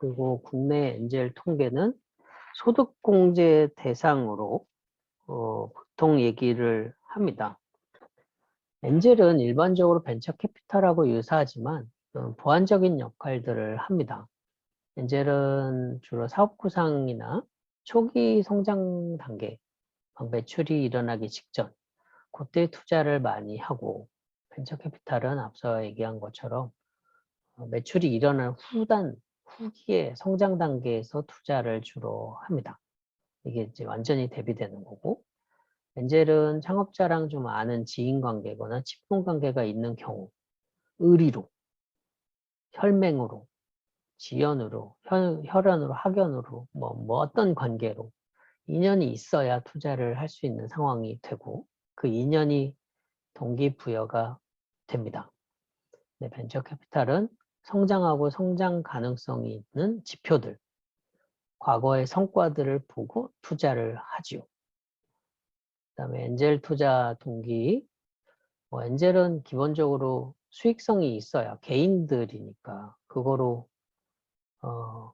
그리고 국내 엔젤 통계는 소득공제 대상으로 어, 보통 얘기를 합니다. 엔젤은 일반적으로 벤처 캐피탈하고 유사하지만 어, 보완적인 역할들을 합니다. 엔젤은 주로 사업 구상이나 초기 성장 단계, 매출이 일어나기 직전, 그때 투자를 많이 하고 벤처 캐피탈은 앞서 얘기한 것처럼 어, 매출이 일어난 후단, 후기의 성장 단계에서 투자를 주로 합니다. 이게 이제 완전히 대비되는 거고 엔젤은 창업자랑 좀 아는 지인 관계거나 친분 관계가 있는 경우 의리로, 혈맹으로, 지연으로, 혈, 혈연으로, 학연으로 뭐, 뭐 어떤 관계로 인연이 있어야 투자를 할 수 있는 상황이 되고 그 인연이 동기부여가 됩니다. 네, 벤처 캐피탈은 성장하고 성장 가능성이 있는 지표들, 과거의 성과들을 보고 투자를 하지요. 그 다음에 엔젤 투자 동기, 뭐 엔젤은 기본적으로 수익성이 있어야 개인들이니까 그거로 어,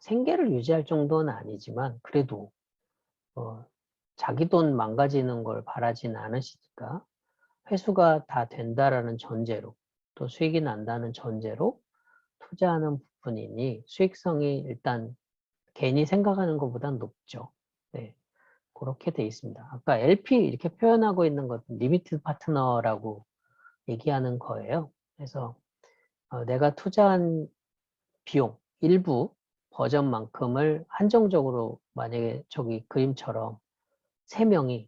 생계를 유지할 정도는 아니지만 그래도 어, 자기 돈 망가지는 걸 바라지는 않으시니까 회수가 다 된다라는 전제로 또 수익이 난다는 전제로 투자하는 부분이니 수익성이 일단 괜히 생각하는 것보다 높죠. 네. 그렇게 돼 있습니다. 아까 LP 이렇게 표현하고 있는 것은 리미티드 파트너라고 얘기하는 거예요. 그래서 어, 내가 투자한 비용 일부 버전만큼을 한정적으로 만약에 저기 그림처럼 세 명이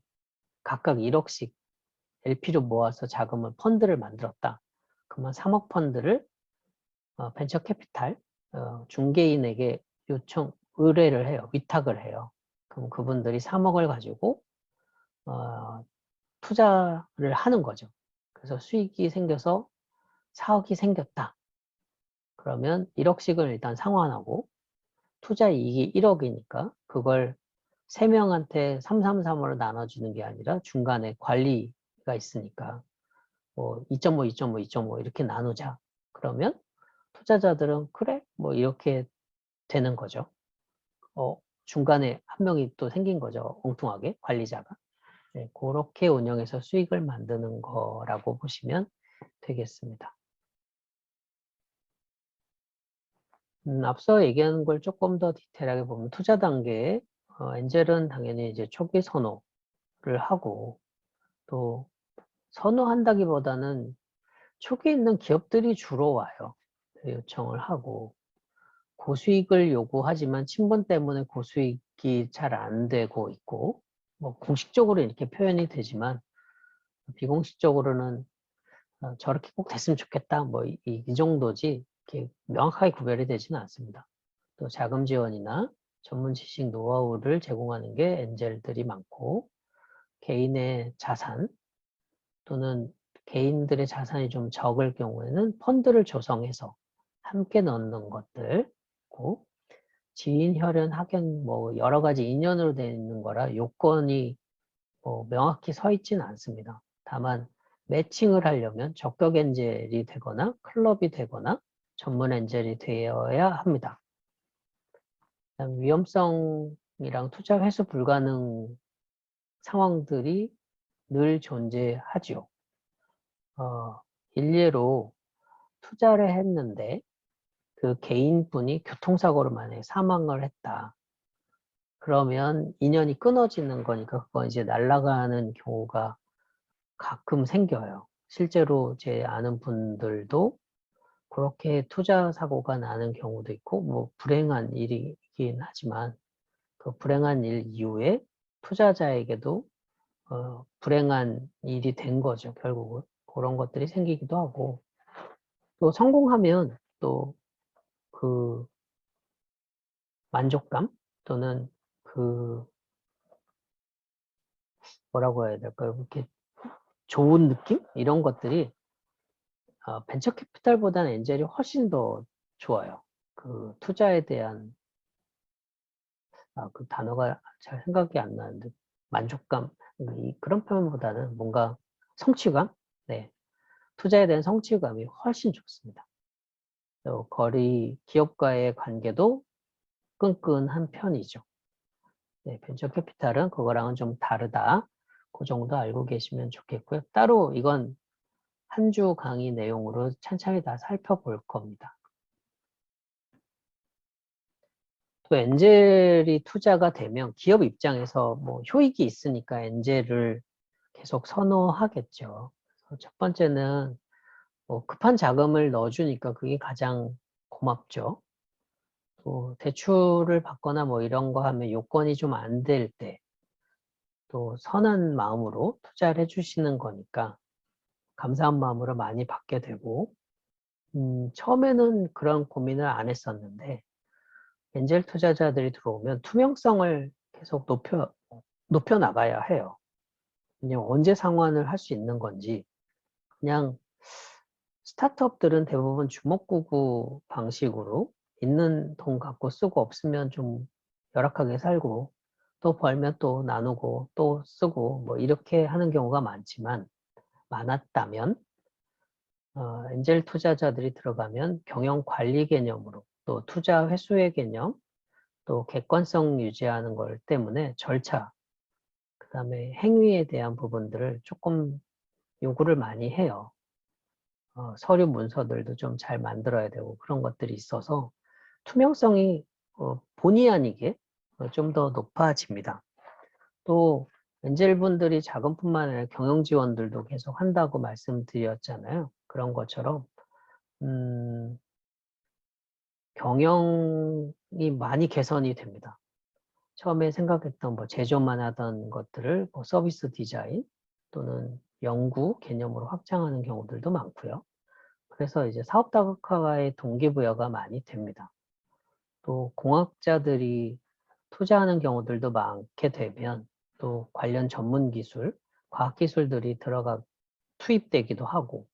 각각 1억씩 LP로 모아서 자금을 펀드를 만들었다. 그러면 3억 펀드를 어, 벤처 캐피탈 어, 중개인에게 요청 의뢰를 해요. 위탁을 해요. 그럼 그분들이 3억을 가지고 어, 투자를 하는 거죠. 그래서 수익이 생겨서 4억이 생겼다. 그러면 1억씩을 일단 상환하고 투자 이익이 1억이니까 그걸 3명한테 333으로 나눠주는 게 아니라 중간에 관리가 있으니까 뭐 2.5, 2.5, 2.5 이렇게 나누자. 그러면 투자자들은 그래? 뭐 이렇게 되는 거죠. 어, 중간에 한 명이 또 생긴 거죠. 엉뚱하게 관리자가. 네, 그렇게 운영해서 수익을 만드는 거라고 보시면 되겠습니다. 음, 앞서 얘기한 걸 조금 더 디테일하게 보면 투자 단계에 어, 엔젤은 당연히 이제 초기 선호를 하고 또 선호한다기보다는 초기에 있는 기업들이 주로 와요. 요청을 하고 고수익을 요구하지만 친분 때문에 고수익이 잘 안 되고 있고 뭐 공식적으로 이렇게 표현이 되지만 비공식적으로는 어, 저렇게 꼭 됐으면 좋겠다 뭐 이, 이 정도지 이렇게 명확하게 구별이 되지는 않습니다. 또 자금 지원이나 전문 지식 노하우를 제공하는 게 엔젤들이 많고 개인의 자산 또는 개인들의 자산이 좀 적을 경우에는 펀드를 조성해서 함께 넣는 것들 고 지인, 혈연, 학연 뭐 여러 가지 인연으로 되어 있는 거라 요건이 뭐 명확히 서 있지는 않습니다. 다만 매칭을 하려면 적격 엔젤이 되거나 클럽이 되거나 전문 엔젤이 되어야 합니다. 위험성이랑 투자 회수 불가능 상황들이 늘 존재하죠. 어, 일례로 투자를 했는데 그 개인분이 교통사고로 만약에 사망을 했다. 그러면 인연이 끊어지는 거니까 그건 이제 날아가는 경우가 가끔 생겨요. 실제로 제 아는 분들도 그렇게 투자 사고가 나는 경우도 있고 뭐 불행한 일이긴 하지만 그 불행한 일 이후에 투자자에게도 어, 불행한 일이 된 거죠 결국은. 그런 것들이 생기기도 하고. 또 성공하면 또 그 만족감 또는 그 뭐라고 해야 될까요? 이렇게 좋은 느낌? 이런 것들이 어, 벤처 캐피탈보다는 엔젤이 훨씬 더 좋아요. 그 투자에 대한 아, 그 단어가 잘 생각이 안 나는데 만족감 그런 표현보다는 뭔가 성취감, 네 투자에 대한 성취감이 훨씬 좋습니다. 또 거리 기업과의 관계도 끈끈한 편이죠. 네, 벤처 캐피탈은 그거랑은 좀 다르다. 그 정도 알고 계시면 좋겠고요. 따로 이건 한 주 강의 내용으로 찬찬히 다 살펴볼 겁니다. 또 엔젤이 투자가 되면 기업 입장에서 뭐 효익이 있으니까 엔젤을 계속 선호하겠죠. 첫 번째는 뭐 급한 자금을 넣어주니까 그게 가장 고맙죠. 또 대출을 받거나 뭐 이런 거 하면 요건이 좀 안 될 때 또 선한 마음으로 투자를 해주시는 거니까 감사한 마음으로 많이 받게 되고 음, 처음에는 그런 고민을 안 했었는데 엔젤 투자자들이 들어오면 투명성을 계속 높여 높여 나가야 해요. 그냥 언제 상환을 할 수 있는 건지 그냥 스타트업들은 대부분 주먹구구 방식으로 있는 돈 갖고 쓰고 없으면 좀 열악하게 살고 또 벌면 또 나누고 또 쓰고 뭐 이렇게 하는 경우가 많지만 많았다면 어, 엔젤 투자자들이 들어가면 경영 관리 개념으로 또 투자 회수의 개념 또 객관성 유지하는 걸 때문에 절차 그 다음에 행위에 대한 부분들을 조금 요구를 많이 해요. 어, 서류 문서들도 좀 잘 만들어야 되고 그런 것들이 있어서 투명성이 어, 본의 아니게 어, 좀더 높아집니다. 또 엔젤분들이 자금뿐만 아니라 경영 지원들도 계속 한다고 말씀드렸잖아요. 그런 것처럼 음, 경영이 많이 개선이 됩니다. 처음에 생각했던 뭐 제조만 하던 것들을 뭐 서비스 디자인 또는 연구 개념으로 확장하는 경우들도 많고요. 그래서 이제 사업 다각화의 동기부여가 많이 됩니다. 또 공학자들이 투자하는 경우들도 많게 되면 또 관련 전문 기술, 과학 기술들이 들어가 투입되기도 하고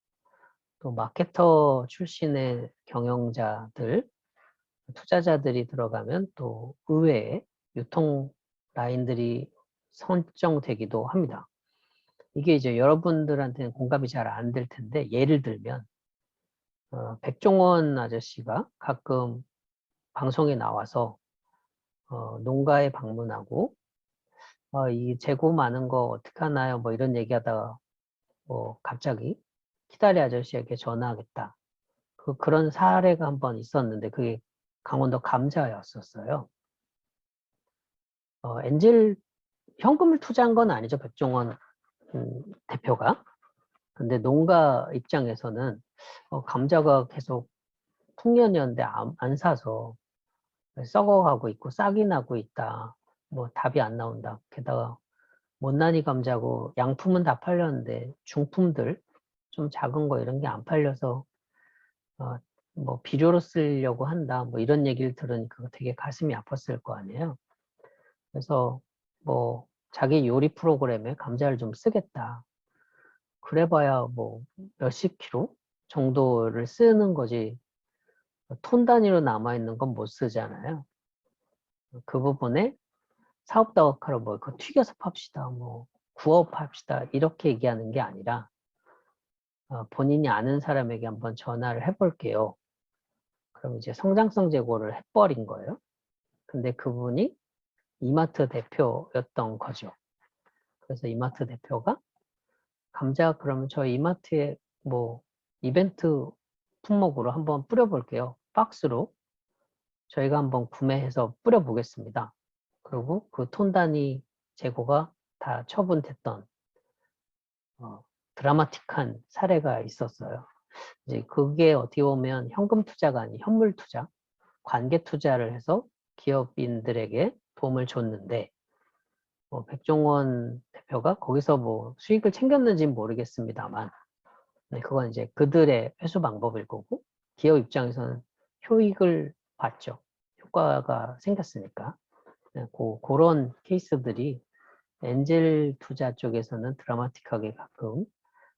또 마케터 출신의 경영자들, 투자자들이 들어가면 또 의외의 유통 라인들이 선정되기도 합니다. 이게 이제 여러분들한테는 공감이 잘 안 될 텐데 예를 들면 어, 백종원 아저씨가 가끔 방송에 나와서 어, 농가에 방문하고 어, 이 재고 많은 거 어떻게 하나요? 뭐 이런 얘기하다가 뭐 갑자기 키다리 아저씨에게 전화하겠다. 그 그런 사례가 한 번 있었는데 그게 강원도 감자였었어요. 어, 엔젤 현금을 투자한 건 아니죠 백종원 음, 대표가. 근데 농가 입장에서는 어, 감자가 계속 풍년이었는데 안, 안 사서 썩어가고 있고 싹이 나고 있다. 뭐 답이 안 나온다. 게다가 못난이 감자고 양품은 다 팔렸는데 중품들 좀 작은 거 이런 게 안 팔려서 어, 뭐 비료로 쓰려고 한다. 뭐 이런 얘기를 들으니까 되게 가슴이 아팠을 거 아니에요. 그래서 뭐 자기 요리 프로그램에 감자를 좀 쓰겠다. 그래봐야 뭐 몇십 킬로 정도를 쓰는 거지 톤 단위로 남아있는 건 못 쓰잖아요. 그 부분에 사업 다각화로 뭐 그거 튀겨서 팝시다, 뭐 구업 합시다 이렇게 얘기하는 게 아니라 어, 본인이 아는 사람에게 한번 전화를 해볼게요. 그럼 이제 성장성 제고를 해버린 거예요. 근데 그분이 이마트 대표였던 거죠. 그래서 이마트 대표가 감자 그러면 저 이마트에 뭐 이벤트 품목으로 한번 뿌려볼게요. 박스로 저희가 한번 구매해서 뿌려보겠습니다. 그리고 그 톤 단위 재고가 다 처분됐던 어, 드라마틱한 사례가 있었어요. 이제 그게 어떻게 보면 현금 투자가 아닌 현물 투자, 관계 투자를 해서 기업인들에게 도움을 줬는데 뭐 백종원 대표가 거기서 뭐 수익을 챙겼는지는 모르겠습니다만 네, 그건 이제 그들의 회수 방법일 거고 기업 입장에서는 효익을 봤죠. 효과가 생겼으니까. 네, 고, 그런 케이스들이 엔젤 투자 쪽에서는 드라마틱하게 가끔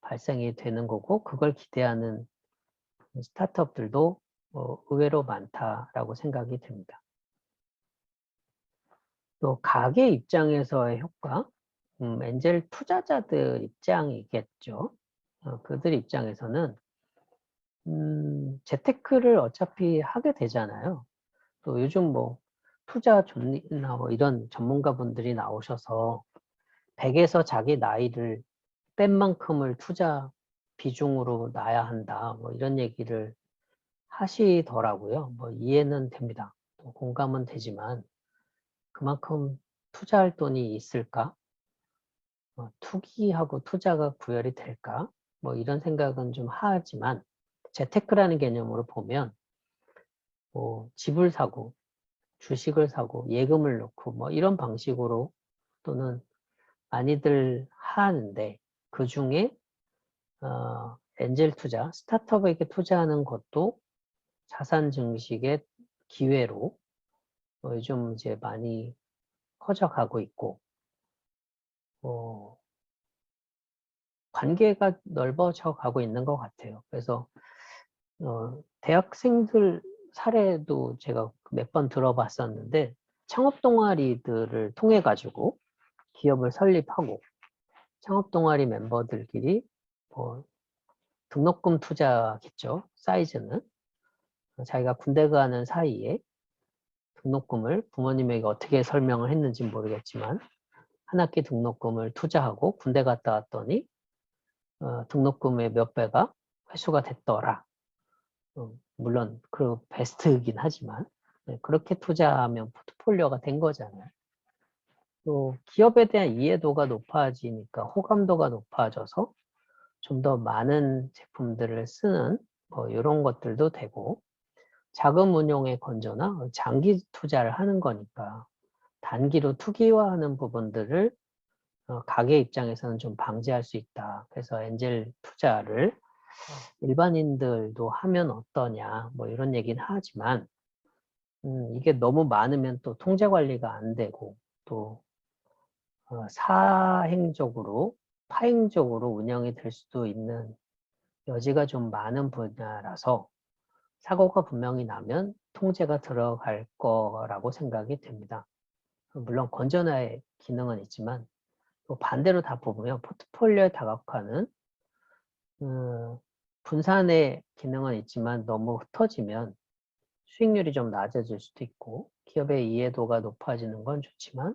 발생이 되는 거고 그걸 기대하는 스타트업들도 어, 의외로 많다라고 생각이 됩니다. 또 가게 입장에서의 효과, 음, 엔젤 투자자들 입장이겠죠. 어, 그들 입장에서는 음, 재테크를 어차피 하게 되잖아요. 또 요즘 뭐 투자 존리나 뭐 이런 전문가분들이 나오셔서 100에서 자기 나이를 뺀 만큼을 투자 비중으로 놔야 한다. 뭐 이런 얘기를 하시더라고요. 뭐 이해는 됩니다. 또 공감은 되지만 그만큼 투자할 돈이 있을까? 어, 투기하고 투자가 구별이 될까? 뭐 이런 생각은 좀 하지만 재테크라는 개념으로 보면 뭐 집을 사고 주식을 사고 예금을 넣고 뭐 이런 방식으로 또는 많이들 하는데 그 중에 어, 엔젤 투자, 스타트업에게 투자하는 것도 자산 증식의 기회로 어, 요즘 이제 많이 커져가고 있고 어, 관계가 넓어져 가고 있는 것 같아요. 그래서 어, 대학생들 사례도 제가 몇 번 들어봤었는데 창업 동아리들을 통해 가지고 기업을 설립하고 창업 동아리 멤버들끼리 뭐 등록금 투자겠죠. 사이즈는 자기가 군대 가는 사이에 등록금을 부모님에게 어떻게 설명을 했는지 모르겠지만 한 학기 등록금을 투자하고 군대 갔다 왔더니 어, 등록금의 몇 배가 회수가 됐더라. 어, 물론 그 베스트이긴 하지만 네, 그렇게 투자하면 포트폴리오가 된 거잖아요. 또 기업에 대한 이해도가 높아지니까 호감도가 높아져서 좀 더 많은 제품들을 쓰는 뭐 이런 것들도 되고 자금 운용의 건조나 장기 투자를 하는 거니까 단기로 투기화하는 부분들을 어, 가게 입장에서는 좀 방지할 수 있다. 그래서 엔젤 투자를 일반인들도 하면 어떠냐 뭐 이런 얘기는 하지만 음, 이게 너무 많으면 또 통제 관리가 안 되고 또 어, 사행적으로 파행적으로 운영이 될 수도 있는 여지가 좀 많은 분야라서 사고가 분명히 나면 통제가 들어갈 거라고 생각이 됩니다. 물론 건전화의 기능은 있지만 또 반대로 다 보면 포트폴리오에 다각화는 음, 분산의 기능은 있지만 너무 흩어지면 수익률이 좀 낮아질 수도 있고 기업의 이해도가 높아지는 건 좋지만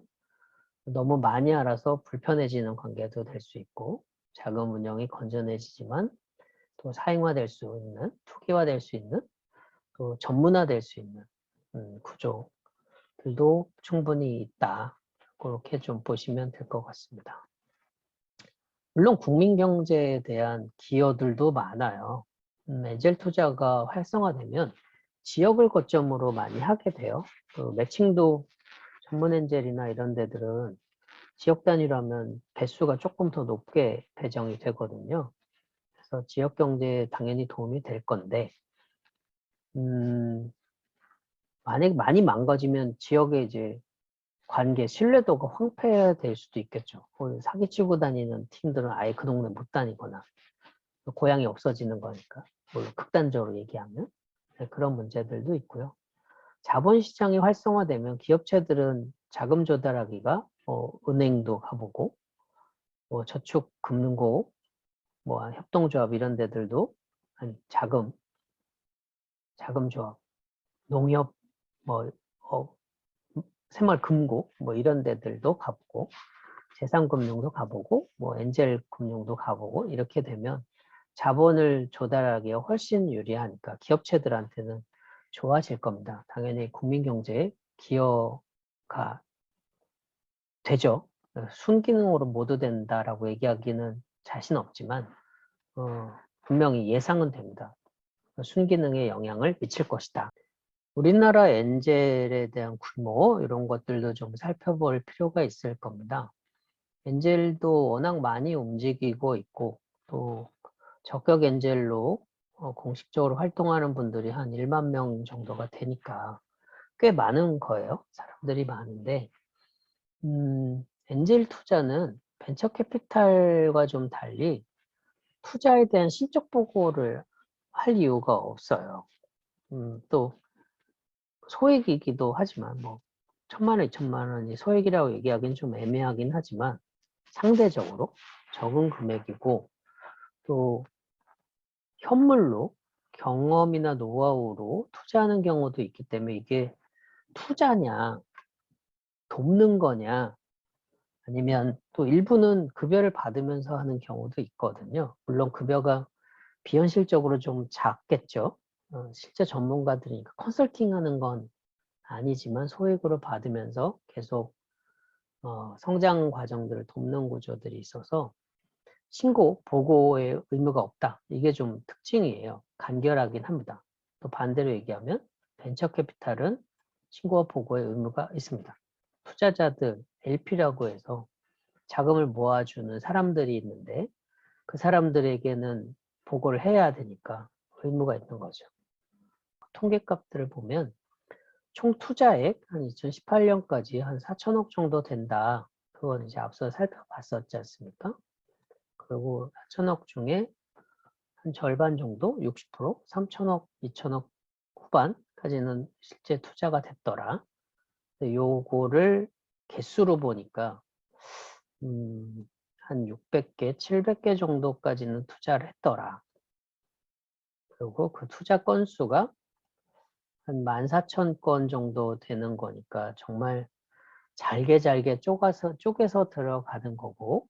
너무 많이 알아서 불편해지는 관계도 될 수 있고 자금 운영이 건전해지지만 또 사행화될 수 있는 투기화될 수 있는 또 전문화될 수 있는 음, 구조들도 충분히 있다. 그렇게 좀 보시면 될 것 같습니다. 물론 국민 경제에 대한 기여들도 많아요. 음, 엔젤 투자가 활성화되면 지역을 거점으로 많이 하게 돼요. 그 매칭도 전문 엔젤이나 이런 데들은 지역 단위로 하면 배수가 조금 더 높게 배정이 되거든요. 그래서 지역 경제에 당연히 도움이 될 건데, 음, 만약 많이 망가지면 지역의 이제 관계, 신뢰도가 황폐될 수도 있겠죠. 사기치고 다니는 팀들은 아예 그 동네 못 다니거나, 고향이 없어지는 거니까. 물론 극단적으로 얘기하면. 네, 그런 문제들도 있고요. 자본시장이 활성화되면 기업체들은 자금 조달하기가 뭐 은행도 가보고 뭐 저축 금융고 뭐 협동조합 이런 데들도 자금 자금조합 농협 뭐 어, 새마을금고 뭐 이런 데들도 가보고 재산금융도 가보고 뭐 엔젤 금융도 가보고 이렇게 되면 자본을 조달하기에 훨씬 유리하니까 기업체들한테는 좋아질 겁니다. 당연히 국민 경제에 기여가 되죠. 순기능으로 모두 된다라고 얘기하기는 자신 없지만 어, 분명히 예상은 됩니다. 순기능에 영향을 미칠 것이다. 우리나라 엔젤에 대한 규모 이런 것들도 좀 살펴볼 필요가 있을 겁니다. 엔젤도 워낙 많이 움직이고 있고 또 적격 엔젤로 어, 공식적으로 활동하는 분들이 한 1만 명 정도가 되니까 꽤 많은 거예요. 사람들이 많은데 음, 엔젤 투자는 벤처 캐피탈과 좀 달리 투자에 대한 실적 보고를 할 이유가 없어요. 음, 또 소액이기도 하지만 뭐 천만 원, 이천만 원이 소액이라고 얘기하기는 좀 애매하긴 하지만 상대적으로 적은 금액이고 또 현물로 경험이나 노하우로 투자하는 경우도 있기 때문에 이게 투자냐, 돕는 거냐, 아니면 또 일부는 급여를 받으면서 하는 경우도 있거든요. 물론 급여가 비현실적으로 좀 작겠죠. 어, 실제 전문가들이니까 컨설팅 하는 건 아니지만 소액으로 받으면서 계속 어, 성장 과정들을 돕는 구조들이 있어서 신고, 보고의 의무가 없다. 이게 좀 특징이에요. 간결하긴 합니다. 또 반대로 얘기하면 벤처 캐피탈은 신고와 보고의 의무가 있습니다. 투자자들, LP라고 해서 자금을 모아주는 사람들이 있는데 그 사람들에게는 보고를 해야 되니까 의무가 있는 거죠. 통계값들을 보면 총 투자액 한 2018년까지 한 4천억 정도 된다. 그건 이제 앞서 살펴봤었지 않습니까? 그리고 4천억 중에 한 절반 정도, 60%, 3천억, 2천억 후반까지는 실제 투자가 됐더라. 요거를 개수로 보니까 음, 한 600개, 700개 정도까지는 투자를 했더라. 그리고 그 투자 건수가 한 14,000건 정도 되는 거니까 정말 잘게 잘게 쪼가서, 쪼개서 들어가는 거고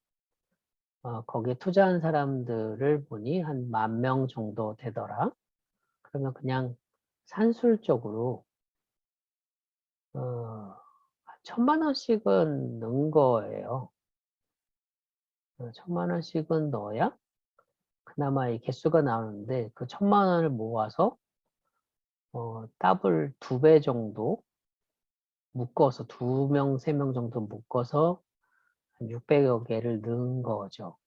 어, 거기에 투자한 사람들을 보니 한 만 명 정도 되더라. 그러면 그냥 산술적으로 어, 천만 원씩은 넣은 거예요. 어, 천만 원씩은 넣어야 그나마 이 개수가 나오는데 그 천만 원을 모아서 어, 더블 두 배 정도 묶어서 두 명, 세 명 정도 묶어서 한 600여 개를 넣은 거죠.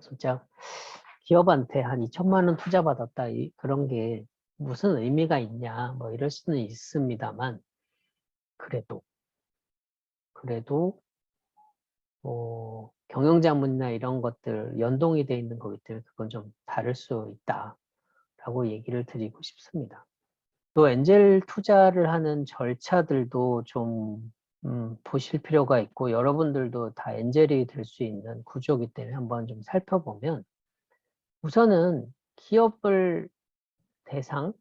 진짜 기업한테 한 2천만 원 투자 받았다 이, 그런 게 무슨 의미가 있냐 뭐 이럴 수는 있습니다만 그래도 그래도 어, 경영자문이나 이런 것들 연동이 돼 있는 거기 때문에 그건 좀 다를 수 있다라고 얘기를 드리고 싶습니다. 또 엔젤 투자를 하는 절차들도 좀 음, 보실 필요가 있고 여러분들도 다 엔젤이 될 수 있는 구조이기 때문에 한번 좀 살펴보면 우선은 기업을 대상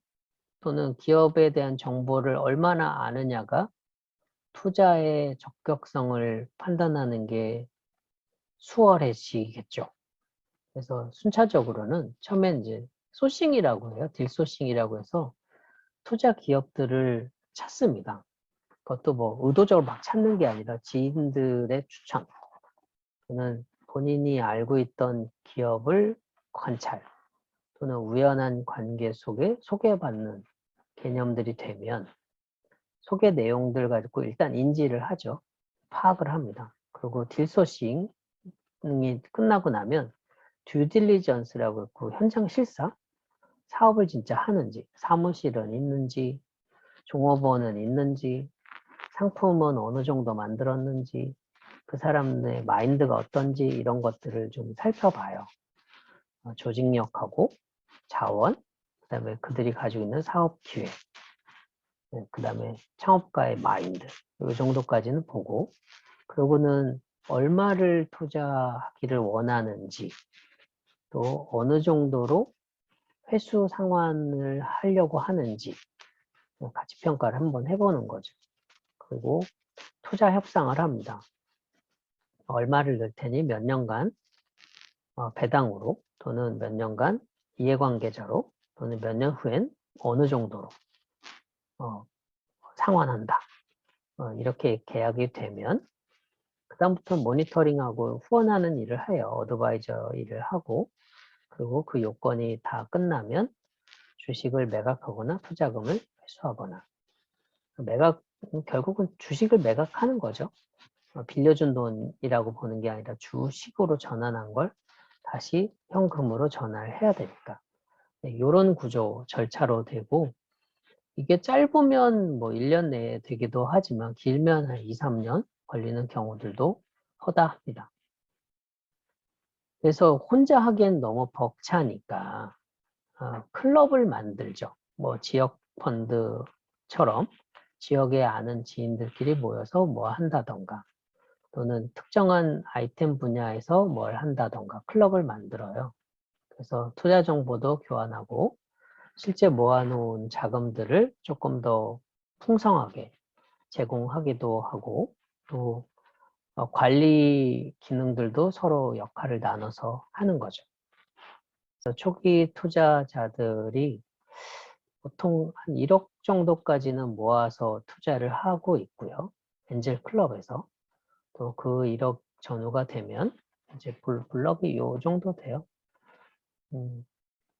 또는 기업에 대한 정보를 얼마나 아느냐가 투자의 적격성을 판단하는 게 수월해지겠죠. 그래서 순차적으로는 처음엔 이제 소싱이라고 해요. 딜소싱이라고 해서 투자 기업들을 찾습니다. 그것도 뭐 의도적으로 막 찾는 게 아니라 지인들의 추천 또는 본인이 알고 있던 기업을 관찰 또는 우연한 관계 속에 소개받는 개념들이 되면 소개 내용들 가지고 일단 인지를 하죠. 파악을 합니다. 그리고 딜소싱이 끝나고 나면 듀딜리전스라고 했고 현장 실사 사업을 진짜 하는지 사무실은 있는지 종업원은 있는지 상품은 어느 정도 만들었는지 그 사람의 마인드가 어떤지 이런 것들을 좀 살펴봐요. 어, 조직력하고 자원, 그 다음에 그들이 가지고 있는 사업 기획, 네, 그 다음에 창업가의 마인드 이 정도까지는 보고 그러고는 얼마를 투자하기를 원하는지 또 어느 정도로 회수 상환을 하려고 하는지 가치 평가를 한번 해보는 거죠. 그리고 투자 협상을 합니다. 얼마를 넣을 테니 몇 년간 어, 배당으로 또는 몇 년간 이해관계자로 또는 몇 년 후엔 어느 정도로 어, 상환한다. 어, 이렇게 계약이 되면 그 다음부터 모니터링하고 후원하는 일을 해요. 어드바이저 일을 하고 그리고 그 요건이 다 끝나면 주식을 매각하거나 투자금을 회수하거나 매각 결국은 주식을 매각하는 거죠. 어, 빌려준 돈이라고 보는 게 아니라 주식으로 전환한 걸 다시 현금으로 전화를 해야 되니까 이런 네, 구조 절차로 되고 이게 짧으면 뭐 1년 내에 되기도 하지만 길면 한 2, 3년 걸리는 경우들도 허다합니다. 그래서 혼자 하기엔 너무 벅차니까 어, 클럽을 만들죠. 뭐 지역 펀드처럼 지역에 아는 지인들끼리 모여서 뭐 한다던가 또는 특정한 아이템 분야에서 뭘 한다던가 클럽을 만들어요. 그래서 투자 정보도 교환하고 실제 모아놓은 자금들을 조금 더 풍성하게 제공하기도 하고 또 어, 관리 기능들도 서로 역할을 나눠서 하는 거죠. 그래서 초기 투자자들이 보통 한 1억 정도까지는 모아서 투자를 하고 있고요. 엔젤 클럽에서 또 그 1억 전후가 되면 이제 블- 블럭이 요 정도 돼요. 음,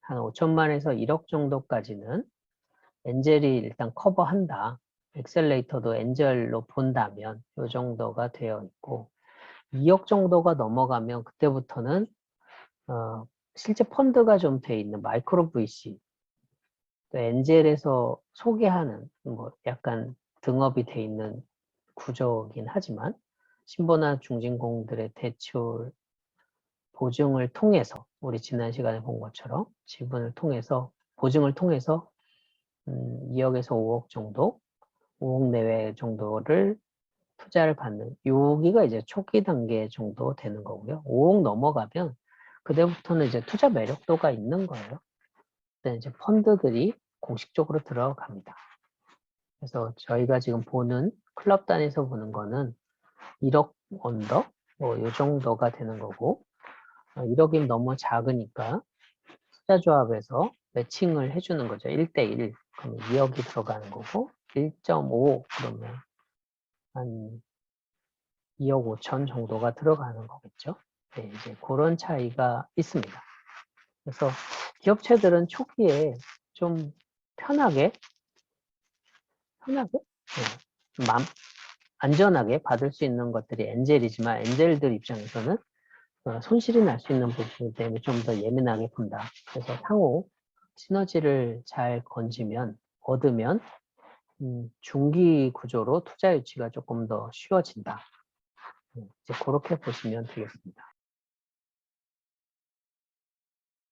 한 5천만에서 1억 정도까지는 엔젤이 일단 커버한다. 엑셀레이터도 엔젤로 본다면 요 정도가 되어 있고 2억 정도가 넘어가면 그때부터는 어, 실제 펀드가 좀 돼 있는 마이크로 VC 또 엔젤에서 소개하는 뭐 약간 등업이 돼 있는 구조긴 하지만 신보나 중진공들의 대출 보증을 통해서 우리 지난 시간에 본 것처럼 지분을 통해서 보증을 통해서 음, 2억에서 5억 정도, 5억 내외 정도를 투자를 받는 여기가 이제 초기 단계 정도 되는 거고요. 5억 넘어가면 그때부터는 이제 투자 매력도가 있는 거예요. 이제 펀드들이 공식적으로 들어갑니다. 그래서 저희가 지금 보는 클럽 단에서 보는 거는 1억 언더 뭐요 정도가 되는 거고 1억이 너무 작으니까 투자 조합에서 매칭을 해주는 거죠. 1대1 그러면 2억이 들어가는 거고 1.5 그러면 한 2억 5천 정도가 들어가는 거겠죠. 네, 이제 그런 차이가 있습니다. 그래서 기업체들은 초기에 좀 편하게 편하게 네, 맘, 안전하게 받을 수 있는 것들이 엔젤이지만 엔젤들 입장에서는 어, 손실이 날 수 있는 부분 때문에 좀 더 예민하게 본다. 그래서 향후 시너지를 잘 건지면 얻으면 음, 중기 구조로 투자 유치가 조금 더 쉬워진다. 음, 이제 그렇게 보시면 되겠습니다.